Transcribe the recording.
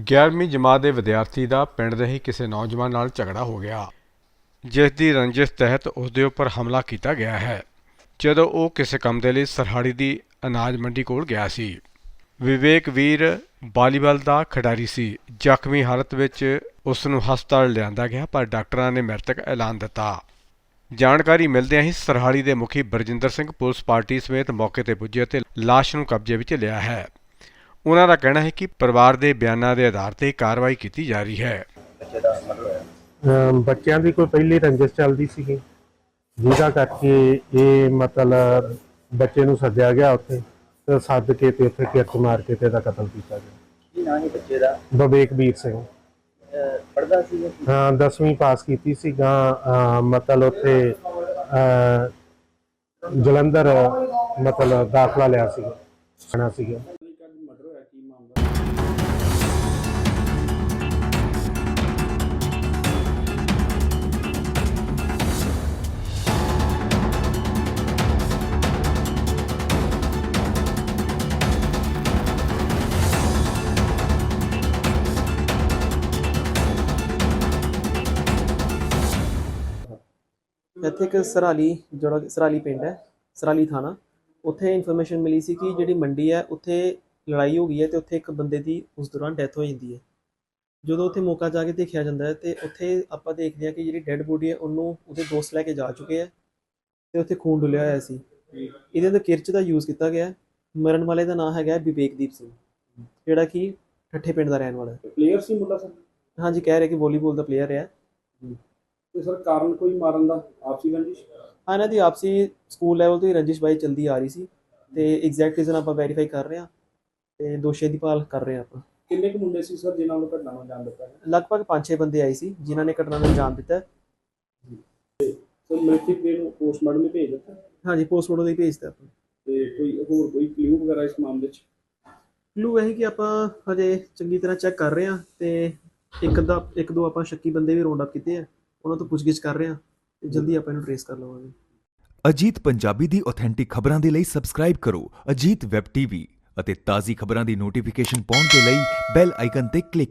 11ਵੀਂ ਜਮਾਤ ਦੇ ਵਿਦਿਆਰਥੀ ਦਾ ਪਿੰਡ ਦੇ ਹੀ ਕਿਸੇ ਨੌਜਵਾਨ ਨਾਲ ਝਗੜਾ ਹੋ ਗਿਆ। ਜਿਸ ਦੀ ਰੰਜਿਸ਼ ਤਹਿਤ ਉਸ ਦੇ ਉੱਪਰ ਹਮਲਾ ਕੀਤਾ ਗਿਆ ਹੈ। ਜਦੋਂ ਉਹ ਕਿਸੇ ਕੰਮ ਦੇ ਲਈ ਸਰਹਾੜੀ ਦੀ ਅਨਾਜ ਮੰਡੀ ਕੋਲ ਗਿਆ ਸੀ। ਵਿਵੇਕ ਵੀਰ ਵਾਲੀਬਾਲ ਦਾ ਖਿਡਾਰੀ ਸੀ। ਜ਼ਖਮੀ ਹਾਲਤ ਵਿੱਚ ਉਸ ਨੂੰ ਹਸਪਤਾਲ ਲਿਆਂਦਾ ਗਿਆ, ਪਰ ਡਾਕਟਰਾਂ ਨੇ ਮ੍ਰਿਤਕ ਐਲਾਨ ਦਿੱਤਾ। ਜਾਣਕਾਰੀ ਮਿਲਦਿਆਂ ਹੀ ਸਰਹਾਲੀ ਦੇ ਮੁਖੀ ਬਰਜਿੰਦਰ ਸਿੰਘ ਪੁਲਿਸ ਪਾਰਟੀ ਸਮੇਤ ਮੌਕੇ ਤੇ ਪੁੱਜੇ ਅਤੇ ਲਾਸ਼ ਨੂੰ ਕਬਜ਼ੇ ਵਿੱਚ ਲਿਆ ਹੈ। ਉਹਨਾਂ ਦਾ ਕਹਿਣਾ ਹੈ ਕਿ ਪਰਿਵਾਰ ਦੇ ਬਿਆਨਾਂ ਦੇ ਆਧਾਰ ਤੇ ਕਾਰਵਾਈ ਕੀਤੀ ਜਾ ਰਹੀ ਹੈ। ਬੱਚਿਆਂ ਦੀ ਕੋਈ ਪਹਿਲੀ ਰੰਜਿਸ਼ ਚੱਲਦੀ ਸੀਗੀ ਜਿਹਦਾ ਕਰਕੇ ਇਹ ਮਤਲਬ ਬੱਚੇ ਨੂੰ ਸੱਦਿਆ ਗਿਆ ਉੱਥੇ ਤੇ ਸੱਦ ਕੇ ਤੇ ਉੱਥੇ ਕਿਰਚ ਮਾਰ ਕੇ ਤੇ ਇਹਦਾ ਕਤਲ ਕੀਤਾ ਗਿਆ। ਕੀ ਨਾਂ ਹੈ ਬੱਚੇ ਦਾ? ਵਿਵੇਕ ਵੀਰ ਸਿੰਘ ਪੜਦਾ ਸੀ? ਹਾਂ 10ਵੀਂ ਪਾਸ ਕੀਤੀ ਸੀ ਗਾਂ ਮਤਲਬ ਉੱਥੇ ਜਲੰਧਰ ਮਤਲਬ ਦਾਖਲਾ ਲਿਆ ਸੀ ਸਣਾ ਸੀਗਾ। ਇੱਥੇ ਇੱਕ ਸਰਾਲੀ ਜਿਹੜਾ ਸਰਾਲੀ ਪਿੰਡ ਹੈ ਸਰਾਲੀ ਥਾਣਾ ਉੱਥੇ ਇਨਫੋਰਮੇਸ਼ਨ ਮਿਲੀ ਸੀ ਕਿ ਜਿਹੜੀ ਮੰਡੀ ਹੈ ਉੱਥੇ ਲੜਾਈ ਹੋ ਗਈ ਹੈ ਤੇ ਉੱਥੇ ਇੱਕ ਬੰਦੇ ਦੀ ਉਸ ਦੌਰਾਨ ਡੈਥ ਹੋ ਜਾਂਦੀ ਹੈ। ਜਦੋਂ ਉੱਥੇ ਮੌਕਾ ਜਾ ਕੇ ਦੇਖਿਆ ਜਾਂਦਾ ਹੈ ਤੇ ਉੱਥੇ ਆਪਾਂ ਦੇਖਦੇ ਹਾਂ ਕਿ ਜਿਹੜੀ ਡੈੱਡ ਬੋਡੀ ਹੈ ਉਹਨੂੰ ਉਹਦੇ ਦੋਸਤ ਲੈ ਕੇ ਜਾ ਚੁੱਕੇ ਆ ਤੇ ਉੱਥੇ ਖੂਨ ਡੁੱਲਿਆ ਹੋਇਆ ਸੀ। ਇਹਦੇ ਅੰਦਰ ਕਿਰਚ ਦਾ ਯੂਜ਼ ਕੀਤਾ ਗਿਆ ਹੈ। ਮਰਨ ਵਾਲੇ ਦਾ ਨਾਮ ਹੈਗਾ ਹੈ ਵਿਵੇਕਦੀਪ ਸਿੰਘ ਜਿਹੜਾ ਕਿ ਠੱਠੇ ਪਿੰਡ ਦਾ ਰਹਿਣ ਵਾਲਾ ਹੈ। ਪਲੇਅਰ ਸੀ ਮੁੰਡਾ ਸਰ? ਹਾਂਜੀ ਕਹਿ ਰਹੇ ਕਿ ਵਾਲੀਬਾਲ ਦਾ ਪਲੇਅਰ ਹੈ ਤੇ ਸਰ ਕਾਰਨ ਕੋਈ ਮਾਰਨ ਦਾ ਆਪਸੀ ਰੰਜਿਸ਼? ਹਾਂ ਇਹਨਾਂ ਦੀ ਆਪਸੀ ਸਕੂਲ ਲੈਵਲ ਤੋਂ ਹੀ ਰੰਜਿਸ਼ ਬਾਈ ਚਲਦੀ ਆ ਰਹੀ ਸੀ ਤੇ ਐਗਜ਼ੈਕਟ ਰੀਜ਼ਨ ਆਪਾਂ ਵੈਰੀਫਾਈ ਕਰ ਰਹੇ ਹਾਂ ਤੇ ਦੋਸ਼ੀ ਦੀ ਭਾਲ ਕਰ ਰਹੇ ਹਾਂ ਆਪਾਂ। ਕਿੰਨੇ ਕੁ ਮੁੰਡੇ ਸੀ ਸਰ ਜਿਨ੍ਹਾਂ ਨੂੰ ਘਟਨਾ ਨੂੰ ਜਾਣ ਦਿੱਤਾ ਹੈ ਲਗਭਗ 5-6 ਬੰਦੇ ਆਏ ਸੀ ਜਿਨ੍ਹਾਂ ਨੇ ਘਟਨਾ ਨੂੰ ਅੰਜਾਮ ਦਿੱਤਾ। ਸਰ ਮ੍ਰਿਤਕ ਦੇ ਨੂੰ ਪੋਸਟਮਾਰਟਮ ਵਿੱਚ ਭੇਜ ਦਿੱਤਾ? ਹਾਂਜੀ ਪੋਸਟਮਾਰਟਮ ਦੇ ਭੇਜਤਾ ਆਪਾਂ। ਤੇ ਕੋਈ ਹੋਰ ਕੋਈ ਕਲੂ ਵਗੈਰਾ ਇਸ ਮਾਮਲੇ 'ਚ? ਕਲੂ ਇਹ ਕਿ ਆਪਾਂ ਹਜੇ ਚੰਗੀ ਤਰ੍ਹਾਂ ਚੈੱਕ ਕਰ ਰਹੇ ਹਾਂ ਤੇ ਇੱਕ ਅੱਧਾ ਇੱਕ ਦੋ ਆਪਾਂ ਸ਼ੱਕੀ ਬੰਦੇ ਵੀ ਰੌਂਡ ਅਪ ਕੀਤੇ ਆ। ਉਹਨਾਂ ਤੋਂ ਪੁੱਛਗਿੱਛ ਕਰ ਰਹੇ ਹਾਂ ਤੇ ਜਲਦੀ ਆਪਾਂ ਇਹਨੂੰ ਟ੍ਰੇਸ ਕਰ ਲਵਾਂਗੇ। ਅਜੀਤ ਪੰਜਾਬੀ ਦੀ ਆਥੈਂਟਿਕ ਖਬਰਾਂ ਦੇ ਲਈ ਸਬਸਕ੍ਰਾਈਬ ਕਰੋ ਅਜੀਤ ਵੈਬ ਟੀਵੀ ਅਤੇ ਤਾਜ਼ੀ ਖਬਰਾਂ ਦੀ ਨੋਟੀਫਿਕੇਸ਼ਨ ਪਾਉਣ ਦੇ ਲਈ ਬੈਲ ਆਈਕਨ ਤੇ ਕਲਿੱਕ